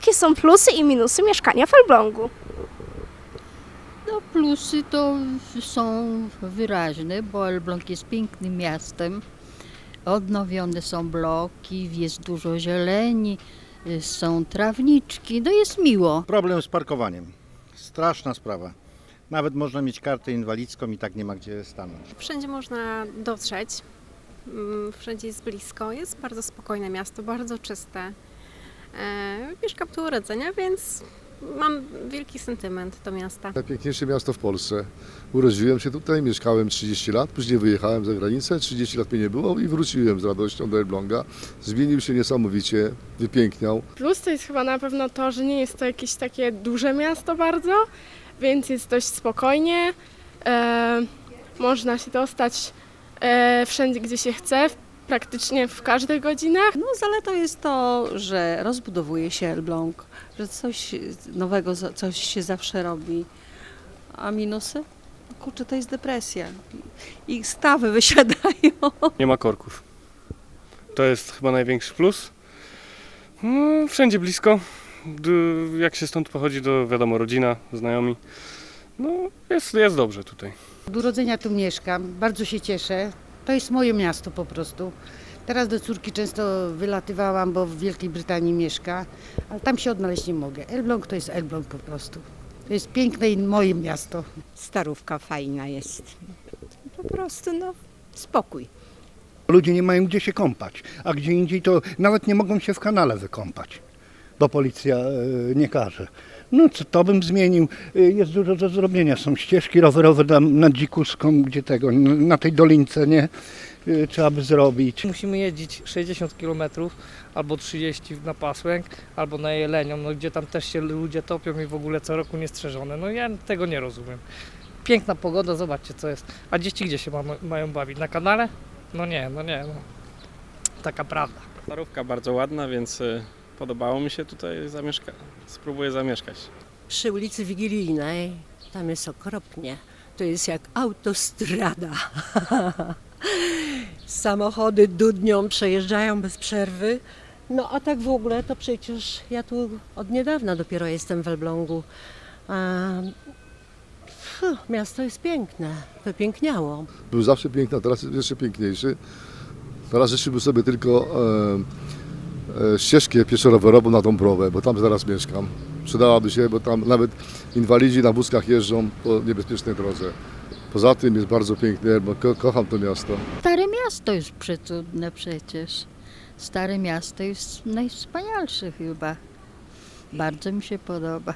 jakie są plusy i minusy mieszkania w Elblągu? No plusy to są wyraźne, bo Elbląg jest pięknym miastem. Odnowione są bloki, jest dużo zieleni, y, są trawniczki, no jest miło. Problem z parkowaniem. Straszna sprawa. Nawet można mieć kartę inwalidzką i tak nie ma gdzie stanąć. Wszędzie można dotrzeć, mm, wszędzie jest blisko, jest bardzo spokojne miasto, bardzo czyste. Mieszkam tu urodzenia, więc mam wielki sentyment do miasta. Najpiękniejsze miasto w Polsce. Urodziłem się tutaj, mieszkałem 30 lat, później wyjechałem za granicę, 30 lat mnie nie było i wróciłem z radością do Elbląga. Zmienił się niesamowicie, wypiękniał. Plus to jest chyba na pewno to, że nie jest to jakieś takie duże miasto bardzo, więc jest dość spokojnie. E, można się dostać e, wszędzie, gdzie się chce, praktycznie w każdych godzinach. No, zaletą jest to, że rozbudowuje się Elbląg, że coś nowego, coś się zawsze robi. A minusy? Kurczę, to jest depresja. I stawy wysiadają. Nie ma korków. To jest chyba największy plus. No, wszędzie blisko. Jak się stąd pochodzi, to wiadomo, rodzina, znajomi. No, jest, jest dobrze tutaj. Od urodzenia tu mieszkam, bardzo się cieszę. To jest moje miasto po prostu. Teraz do córki często wylatywałam, bo w Wielkiej Brytanii mieszka, ale tam się odnaleźć nie mogę. Elbląg to jest Elbląg po prostu. To jest piękne i moje miasto. Starówka fajna jest. Po prostu no spokój. Ludzie nie mają gdzie się kąpać, a gdzie indziej to nawet nie mogą się w kanale wykąpać, bo policja e, nie każe. No co to bym zmienił. E, Jest dużo do zrobienia. Są ścieżki rowerowe tam nad Dzikuską, gdzie tego, n- na tej dolince, nie? E, Trzeba by zrobić. Musimy jeździć 60 km albo 30 na Pasłęk, albo na Jelenią, no, gdzie tam też się ludzie topią i w ogóle co roku niestrzeżone. No ja tego nie rozumiem. Piękna pogoda, zobaczcie co jest. A dzieci gdzie się ma, mają bawić? Na kanale? No nie, no nie. No. Taka prawda. Starówka bardzo ładna, więc podobało mi się tutaj zamieszka. Spróbuję zamieszkać. Przy ulicy Wigilijnej tam jest okropnie. To jest jak autostrada. Samochody dudnią, przejeżdżają bez przerwy. No a tak w ogóle to przecież ja tu od niedawna dopiero jestem w Elblągu. A, miasto jest piękne, wypiękniało. Był zawsze piękny, a teraz jest jeszcze piękniejszy. Teraz życzyłbym sobie tylko e, ścieżkę pieszo-rowerową na Dąbrowę, bo tam zaraz mieszkam. Przydałaby się, bo tam nawet inwalidzi na wózkach jeżdżą po niebezpiecznej drodze. Poza tym jest bardzo pięknie, bo ko kocham to miasto. Stare miasto jest przecudne przecież. Stare miasto jest najwspanialsze chyba. Bardzo mi się podoba.